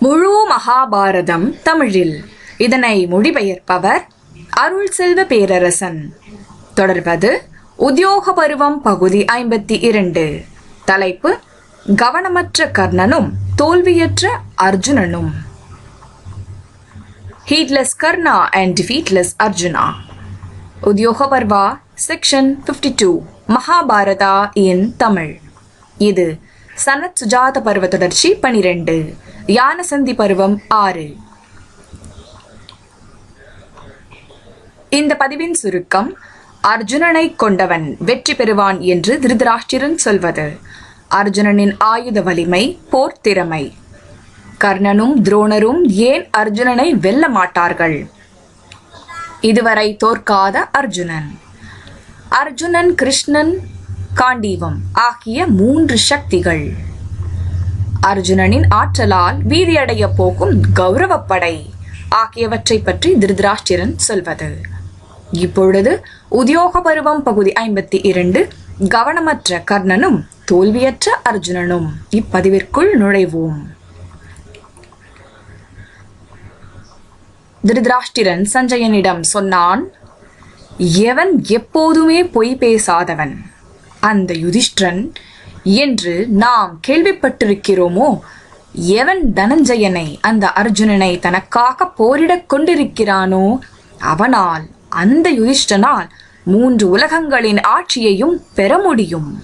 முழு மகாபாரதம் தமிழில். இதனை மொழிபெயர்ப்பவர் அருள் செல்வ பேரரசன். தொடர்வது உத்தியோக பருவம் பகுதி ஐம்பத்தி இரண்டு. தலைப்பு கவனமற்ற கர்ணனும் தோல்வியற்ற அர்ஜுனனும். Heedless Karna and defeatless Arjuna Udyoga Parva section fifty two Mahabharata in Tamil. இது சனத் சுஜாத பருவ தொடர்ச்சி பனிரெண்டு. யானசந்தி பருவம் ஆறு. இந்த பதிவின் சுருக்கம் அர்ஜுனனை கொண்டவன் வெற்றி பெறுவான் என்று திருதராஷ்டிரன் சொல்வது. அர்ஜுனனின் ஆயுத வலிமை போர் திறமை. கர்ணனும் துரோணரும் ஏன் அர்ஜுனனை வெல்ல மாட்டார்கள்? இதுவரை தோற்காத அர்ஜுனன். அர்ஜுனன் கிருஷ்ணன் காண்டீவம் ஆகிய மூன்று சக்திகள். அர்ஜுனனின் ஆற்றலால் வீதியடைய போகும் கௌரவப்படை ஆகியவற்றை பற்றி திருதராஷ்டிரன் சொல்வது. இப்பொழுது உத்தியோக பருவம் பகுதி ஐம்பத்தி இரண்டு. கவனமற்ற கர்ணனும் தோல்வியற்ற அர்ஜுனனும் இப்பதிவிற்குள் நுழைவோம். திருதராஷ்டிரன் சஞ்சயனிடம் சொன்னான் எவன் எப்போதுமே பொய் பேசாதவன். அந்த யுதிஷ்டிரன் என்று நாம் கேள்விப்பட்டிருக்கிறோமோ? எவன் தனஞ்சயனை அந்த அர்ஜுனனை தனக்காக போரிடக் கொண்டிருக்கிறானோ? அவனால் அந்த யுதிஷ்டனால் மூன்று உலகங்களின் ஆட்சியையும் பெற முடியும்.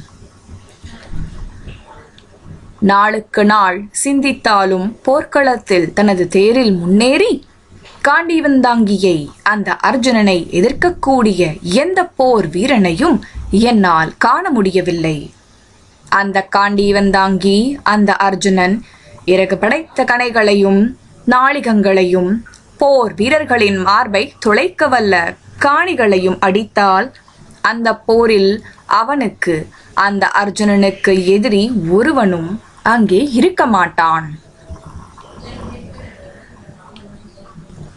நாளுக்கு நாள் சிந்தித்தாலும் போர்க்களத்தில் தனது தேரில் முன்னேறி காண்டிவந்தாங்கியை அந்த அர்ஜுனனை எதிர்க்கக்கூடிய எந்த போர் வீரனையும் என்னால் காண முடியவில்லை. அந்த காண்டீவந்தாங்கி அந்த அர்ஜுனன் இறகு படைத்த கணைகளையும் நாளிகங்களையும் போர் வீரர்களின் மார்பை துளைக்க வல்ல காணிகளையும் அடித்தால் அந்த போரில் அவனுக்கு அந்த அர்ஜுனனுக்கு எதிரி ஒருவனும் அங்கே இருக்க மாட்டான்.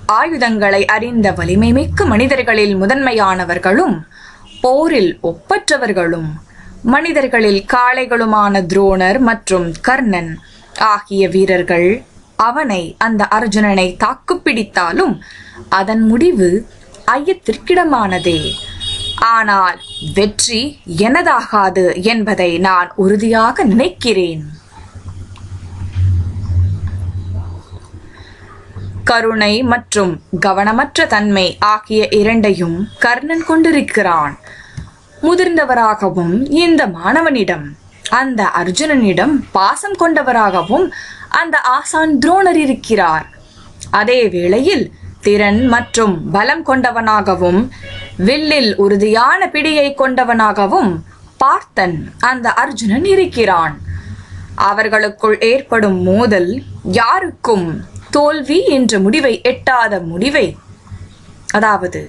ஆயுதங்களை அறிந்த வலிமை மிக்க மனிதர்களில் முதன்மையானவர்களும் போரில் ஒப்பற்றவர்களும் மனிதர்களில் காளைகளுமான துரோணர் மற்றும் கர்ணன் ஆகிய வீரர்கள் அவனை அந்த அர்ஜுனனை தாக்குப்பிடித்தாலும் அதன் முடிவு ஐயத்திற்கிடமானதே. ஆனால் வெற்றி எனதாகாது என்பதை நான் உறுதியாக நினைக்கிறேன். கருணை மற்றும் கவனமற்ற தன்மை ஆகிய இரண்டையும் கர்ணன் கொண்டிருக்கிறான். முதிர்ந்தவராகவும் இந்த மாணவனிடம் அந்த அர்ஜுனனிடம் பாசம் கொண்டவராகவும் அந்த ஆசான் துரோணர் இருக்கிறார். அதே வேளையில் திறன் மற்றும் பலம் கொண்டவனாகவும் வில்லில் உறுதியான பிடியை கொண்டவனாகவும் பார்த்தன் அந்த அர்ஜுனன் இருக்கிறான். அவர்களுக்குள் ஏற்படும் மோதல் யாருக்கும் தோல்வி என்ற முடிவை எட்டாத முடிவை அதாவது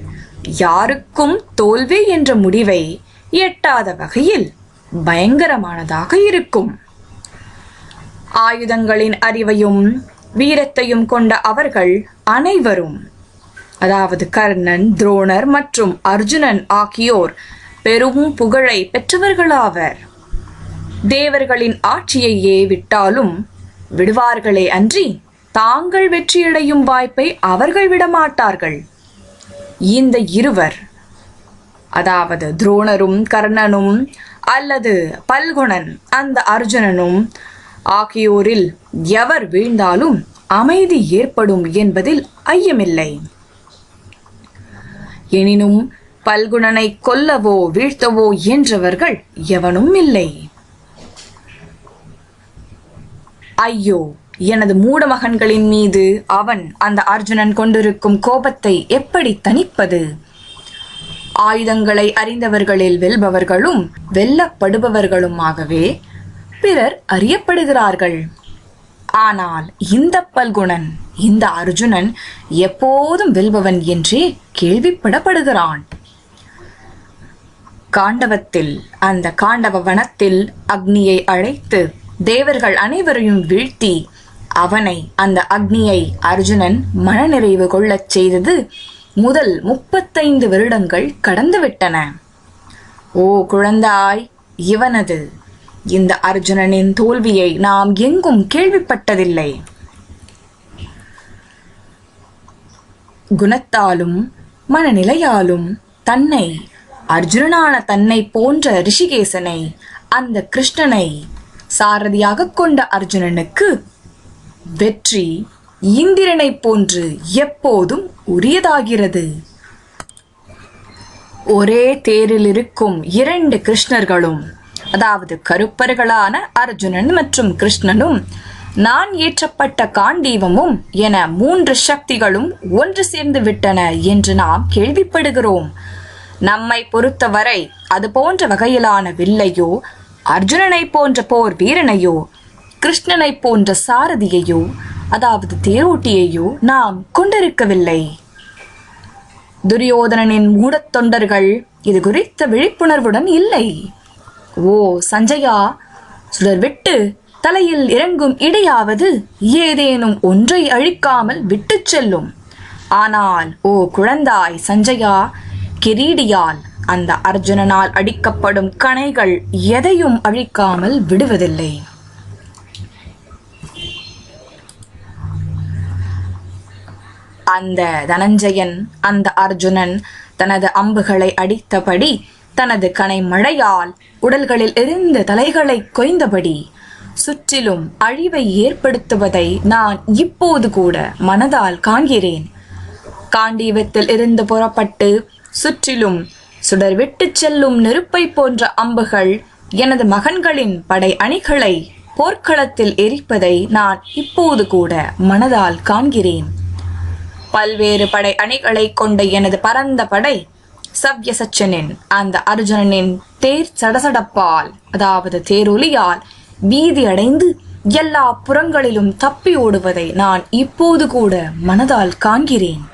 யாருக்கும் தோல்வி என்ற முடிவை எட்டாத வகையில் பயங்கரமானதாக இருக்கும். ஆயுதங்களின் அறிவையும் வீரத்தையும் கொண்ட அவர்கள் அனைவரும் அதாவது கர்ணன் துரோணர் மற்றும் அர்ஜுனன் ஆகியோர் பெரும் புகழை பெற்றவர்களாவர். தேவர்களின் ஆட்சியையே விட்டாலும் விடுவார்களே அன்றி தாங்கள் வெற்றியடையும் வாய்ப்பை அவர்கள் விடமாட்டார்கள். இந்த இருவர் அதாவது துரோணரும் கர்ணனும் அல்லது பல்குணன் அந்த அர்ஜுனனும் ஆகியோரில் எவர் வீழ்ந்தாலும் அமைதி ஏற்படும் என்பதில் ஐயமில்லை. எனினும் பல்குணனை கொல்லவோ வீழ்த்தவோ என்றவர்கள் எவனும் இல்லை. ஐயோ எனது மூடமகன்களின் மீது அவன் அந்த அர்ஜுனன் கொண்டிருக்கும் கோபத்தை எப்படி தணிப்பது? ஆயுதங்களை அறிந்தவர்களில் வெல்பவர்களும் வெல்லப்படுபவர்களுமாகவே பிறர் அறியப்படுகிறார்கள். ஆனால் இந்த பல்குணன் இந்த அர்ஜுனன் எப்போதும் வெல்பவன் என்றே கேள்விப்படப்படுகிறான். காண்டவத்தில் அந்த காண்டவ வனத்தில் அக்னியை அழைத்து தேவர்கள் அனைவரையும் வீழ்த்தி அவனை அந்த அக்னியை அர்ஜுனன் மனநிறைவு கொள்ளச் செய்தது முதல் முப்பத்தைந்து வருடங்கள் கடந்துவிட்டன. ஓ குழந்தாய் இவனது. இந்த அர்ஜுனனின் தோல்வியை நாம் எங்கும் கேள்விப்பட்டதில்லை. குணத்தாலும் மனநிலையாலும் தன்னை அர்ஜுனனான தன்னை போன்ற ரிஷிகேசனை அந்த கிருஷ்ணனை சாரதியாக கொண்ட அர்ஜுனனுக்கு வெற்றி இந்திரனைப் போன்று எப்போதும் உரியதாகிறது. ஒரே தேரில் இருக்கும் இரண்டு கிருஷ்ணர்களும் அதாவது கருப்பர்களான அர்ஜுனன் மற்றும் கிருஷ்ணனும் நான் ஏற்றப்பட்ட காண்டீவமும் என மூன்று சக்திகளும் ஒன்று சேர்ந்து விட்டன என்று நாம் கேள்விப்படுகிறோம். நம்மை பொறுத்தவரை அது போன்ற வகையிலான வில்லையோ அர்ஜுனனை போன்ற போர் வீரனையோ கிருஷ்ணனை போன்ற சாரதியையோ அதாவது தேரோட்டியையோ நாம் கொண்டிருக்கவில்லை. துரியோதனனின் மூடத் தொண்டர்கள் இது குறித்த விழிப்புணர்வுடன் இல்லை. ஓ சஞ்சயா சுடர் விட்டு தலையில் இறங்கும் இடையாவது ஏதேனும் ஒன்றை அழிக்காமல் விட்டுச் செல்லும். ஆனால் ஓ குழந்தாய் சஞ்சயா கிரீடியால் அந்த அர்ஜுனனால் அடிக்கப்படும் கணைகள் எதையும் அழிக்காமல் விடுவதில்லை. அந்த தனஞ்சயன் அந்த அர்ஜுனன் தனது அம்புகளை அடித்தபடி தனது கனை மழையால் உடல்களில் இருந்த தலைகளை கொய்ந்தபடி சுற்றிலும் அழிவை ஏற்படுத்துவதை நான் இப்போது கூட மனதால் காண்கிறேன். காண்டீவத்தில் இருந்து புறப்பட்டு சுற்றிலும் சுடர் விட்டுச் செல்லும் நெருப்பை போன்ற அம்புகள் எனது மகன்களின் படை அணிகளை போர்க்களத்தில் எரிப்பதை நான் இப்போது கூட மனதால் காண்கிறேன். பல்வேறு படை அணிகளை கொண்ட எனது பரந்த படை சவ்யசச்சனின் அந்த அர்ஜுனனின் தேர் சடசடப்பால் அதாவது தேரொலியால் பீதி அடைந்து எல்லா புறங்களிலும் தப்பி ஓடுவதை நான் இப்போது கூட மனதால் காண்கிறேன்.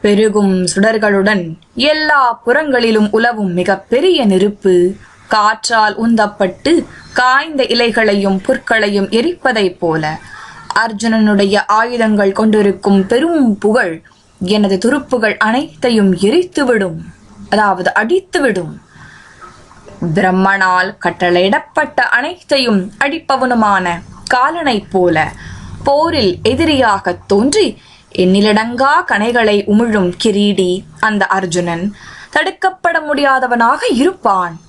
பெருகும் சுடர்களுடன் எல்லா புறங்களிலும் உலவும் பெரிய நெருப்பு காற்றால் உந்தப்பட்டு காய்ந்த இலைகளையும் புற்களையும் எரிப்பதைப் போல அர்ஜுனனுடைய ஆயுதங்கள் கொண்டிருக்கும் பெரும் புகழ். எனது துருப்புகள் அனைத்தையும் எரித்துவிடும். அதாவது அடித்துவிடும். பிரம்மனால் கட்டளையிடப்பட்ட அனைத்தையும் அடிப்பவனுமான காலனைப் போல போரில் எதிரியாக தோன்றி எண்ணிலடங்கா கணைகளை உமிழும் கிரீடி அந்த அர்ஜுனன் தடுக்கப்பட முடியாதவனாக இருப்பான்.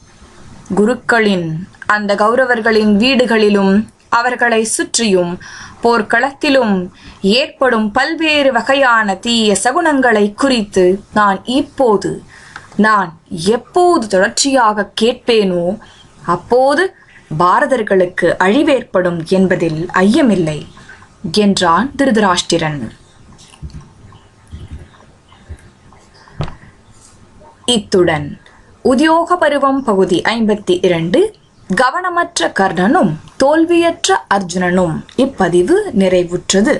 குருக்களின் அந்த கௌரவர்களின் வீடுகளிலும் அவர்களை சுற்றியும் போர்க்களத்திலும் ஏற்படும் பல்வேறு வகையான தீய சகுனங்களை குறித்து நான் இப்போது நான் எப்போது தொடர்ச்சியாக கேட்பேனோ அப்போது பாரதர்களுக்கு அழிவேற்படும் என்பதில் ஐயமில்லை என்றான் திருதராஷ்டிரன். இத்துடன் உத்தியோக பருவம் பகுதி ஐம்பத்தி இரண்டு கவனமற்ற கர்ணனும் தோல்வியற்ற அர்ஜுனனும் இப்பதிவு நிறைவுற்றது.